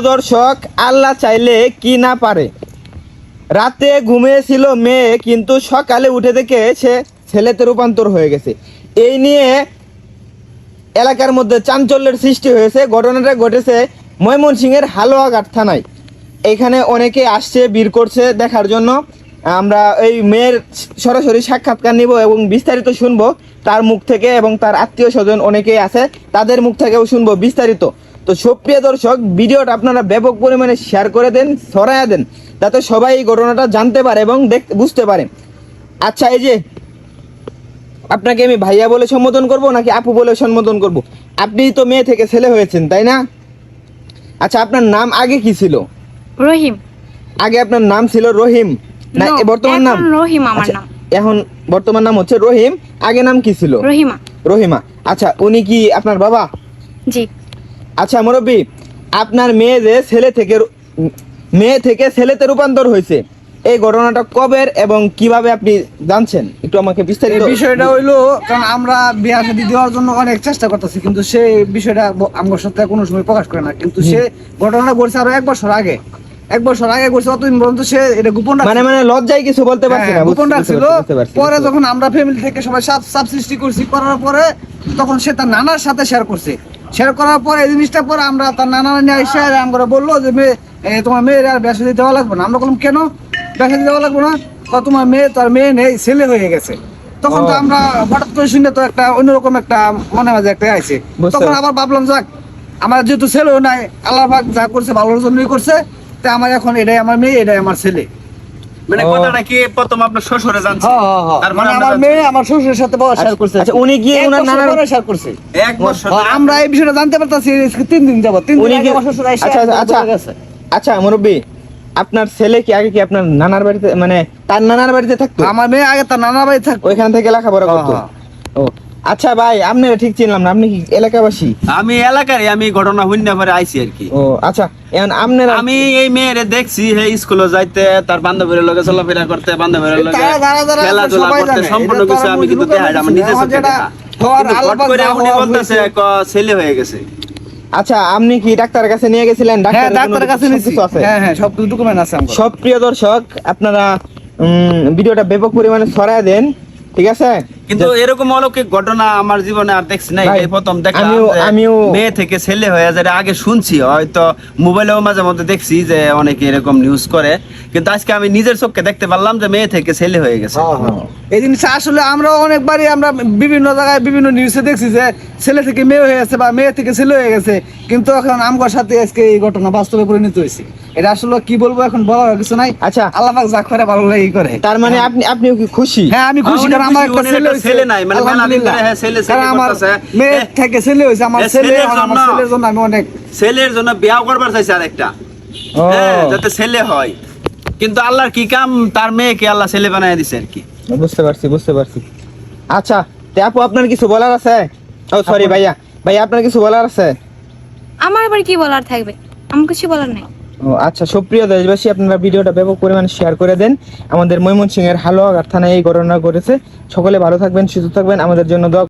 দর্শক, আল্লাহ চাইলে কি না পারে। রাতে ঘুমিয়েছিল মেয়ে, কিন্তু সকালে উঠে দেখে সে ছেলেতে রূপান্তর হয়ে গেছে। এই নিয়ে এলাকার মধ্যে চাঞ্চল্যের সৃষ্টি হয়েছে। ঘটনাটা ঘটেছে ময়মনসিংহের হালুয়াঘাট থানায়। এখানে অনেকে আসছে বীর করছে দেখার জন্য। আমরা এই মেয়ের সরাসরি সাক্ষাৎকার নিব এবং বিস্তারিত শুনব। তার মুখ থেকে এবং তার আত্মীয় স্বজন অনেকেই আছে, তাদের মুখ থেকেও শুনব বিস্তারিত। তো সুপ্রিয় দর্শক ভিডিওটা আপনারা ব্যাপক পরিমাণে শেয়ার করে দেন ছড়াইয়া দেন যাতে সবাই এই ঘটনাটা জানতে পারে এবং দেখ বুঝতে পারে। আচ্ছা এই যে আপনাকে আমি ভাইয়া বলে সম্বোধন করব নাকি আপু বলে সম্বোধন করব? আপনি তো মেয়ে থেকে ছেলে হয়েছেন তাই না? আচ্ছা আপনার নাম আগে কি ছিল? রহিম। আগে আপনার নাম ছিল রহিম। না বর্তমান নাম? এখন রহিম আমার আচ্ছা, নাম। এখন বর্তমান নাম হচ্ছে রহিম আগে নাম কি ছিল? রহিমা। রহিমা। আচ্ছা উনি কি আপনার বাবা? জি। আচ্ছা মুরব্বী আপনার মেয়ে যে ছেলে থেকে মেয়ে থেকে ছেলেতে রূপান্তর হয়েছে এই ঘটনাটা কবের এবং কীভাবে আপনি জানছেন? একটু আমাকে বিস্তারিত বিষয়টা হইল কারণ আমরা বিয়া শাদী দেওয়ার জন্য অনেক চেষ্টা করতেছি কিন্তু সে বিষয়টা আমার সাথে কোনো সময় প্রকাশ করে না। কিন্তু সে ঘটনাটা ঘটছে আরও এক বছর আগে। এক বছর আগে ঘটছে অতদিন পর্যন্ত সে এটা গোপন। মানে মানে লজ্জায় কিছু বলতে পারছি না হ্যাঁ, গোপন রাখছিল। পরে যখন আমরা ফ্যামিলি থেকে সবাই সাব সাব সৃষ্টি করছি করার পরে তখন সে তার নানার সাথে শেয়ার করছে। শেয়ার করার পরে এই জিনিসটা পরে আমরা তার নানা নিয়ে এসে আমরা বলল যে মেয়ে তোমার মেয়ের আর ব্যবসা দিতে দেওয়া লাগবে না। আমরা বললাম কেন? ব্যবসা দিতে দেওয়া লাগবে না? তো তোমার মেয়ে তার মেয়ে নেই ছেলে হয়ে গেছে। তখন তো আমরা হঠাৎ করে শুনে তো একটা অন্যরকম একটা মনে মাঝে একটা আইছে। তখন আবার ভাবলাম যাক আমার যেহেতু ছেলেও নাই আল্লাহ যা করছে ভালোর জন্যই করছে তা আমার এখন এটাই আমার মেয়ে এটাই আমার ছেলে। মানে কথাটা কি প্রথম আপনার শ্বশুরে জানছে? তারপরে মানে আমার মেয়ে আমার শ্বশুরের সাথে শেয়ার করছে। আচ্ছা, উনি কি ওনার নানার- পরে করছে। এক বছর হ্যাঁ, আমরা এই বিষয়টা জানতে পারতাছি তিন দিন যাবত তিন দিন আগে আমার শ্বশুর আইসা আচ্ছা আচ্ছা, আচ্ছা। আচ্ছা মুরব্বী আপনার ছেলে কি আগে কি আপনার নানার বাড়িতে মানে তার নানার বাড়িতে থাকতো? আমার মেয়ে আগে তার নানা বাড়ি থাকতো। ওইখান থেকে লেখাপড়া হ্যাঁ, করতো? হ্যাঁ। ও আচ্ছা ভাই আপনি ঠিক চিনলাম না আপনি কি এলাকাবাসী? আমি এলাকারই আমি ঘটনা হইন পরে আইছি আর কি। ও আচ্ছা এখন আপনারা আমি এই মেয়েরে দেখছি হে স্কুলে যাইতে তার বান্ধবীর লগে চলাফেরা করতে বান্ধবীর লগে খেলাধুলা করতে সম্পূর্ণ কিছু আমি কিন্তু দেখাই আমার কিছু নিজের না। চোখে দেখা। ছেলে হয়ে গেছে। আচ্ছা আপনি কি ডাক্তারের কাছে নিয়ে গেছিলেন? হ্যাঁ ডাক্তারের কাছে সব নিছি কিছু আছে? হ্যাঁ হ্যাঁ সব ডকুমেন্ট আছে আমার। সব প্রিয় দর্শক আপনারা উম, ভিডিওটা ব্যাপক পরিমাণে ছড়ায় দেন ঠিক আছে? কিন্তু এরকম অলৌকিক ঘটনা আমার জীবনে আর দেখছি না এই প্রথম দেখলাম আমিও- মেয়ে থেকে ছেলে হয়ে যায় আগে শুনছি হয়তো মোবাইলেও মাঝে মধ্যে দেখছি যে অনেকে এরকম নিউজ করে। কিন্তু আজকে আমি নিজের চোখে দেখতে পারলাম যে মেয়ে থেকে ছেলে হয়ে গেছে। এই জিনিসটা আসলে আমরা অনেকবারই আমরা বিভিন্ন জায়গায় বিভিন্ন নিউজে দেখছি যে ছেলে থেকে মেয়ে হয়ে গেছে বা মেয়ে থেকে ছেলে হয়ে গেছে। কিন্তু এখন আমগর সাথে আজকে এই ঘটনা বাস্তবে পরিণত হয়েছে। এটা আসলে কি বলব এখন বলার কিছু নাই। আচ্ছা। আল্লাহ পাক যা করে ভালো লাগে করে। তার মানে আপনি আপনিও কি খুশি? হ্যাঁ আমি খুশি কারণ আমার একটা ছেলে ছেলে নাই, মানে আলহামদুলিল্লাহ। হ্যাঁ, ছেলে ছেলে আমার মেয়ে থেকে ছেলে হয়েছে আমার ছেলে আমার ছেলের জন্য আমি অনেক ছেলের জন্য বিয়া করবার চাইছে আরেকটা। হ্যাঁ, যাতে ছেলে হয়। কিন্তু আল্লাহর কি কাম? তার মেয়েকে আল্লাহ ছেলে বানায় দিছে আর কি। বুঝতে পারছি বুঝতে পারছি। আচ্ছা তে আপু আপনার কিছু বলার আছে? ও সরি ভাইয়া। ভাইয়া আপনার কিছু বলার আছে? আমার আবার কি বলার থাকবে? আমার কিছু বলার নাই। আচ্ছা সুপ্রিয় দেশবাসী, আপনারা ভিডিওটা ব্যাপক পরিমাণে শেয়ার করে দেন। আমাদের ময়মনসিংহের হালুয়াঘাট থানায় এই ঘটনা ঘটেছে। সকলে ভালো থাকবেন, সুস্থ থাকবেন। আমাদের জন্য দোয়া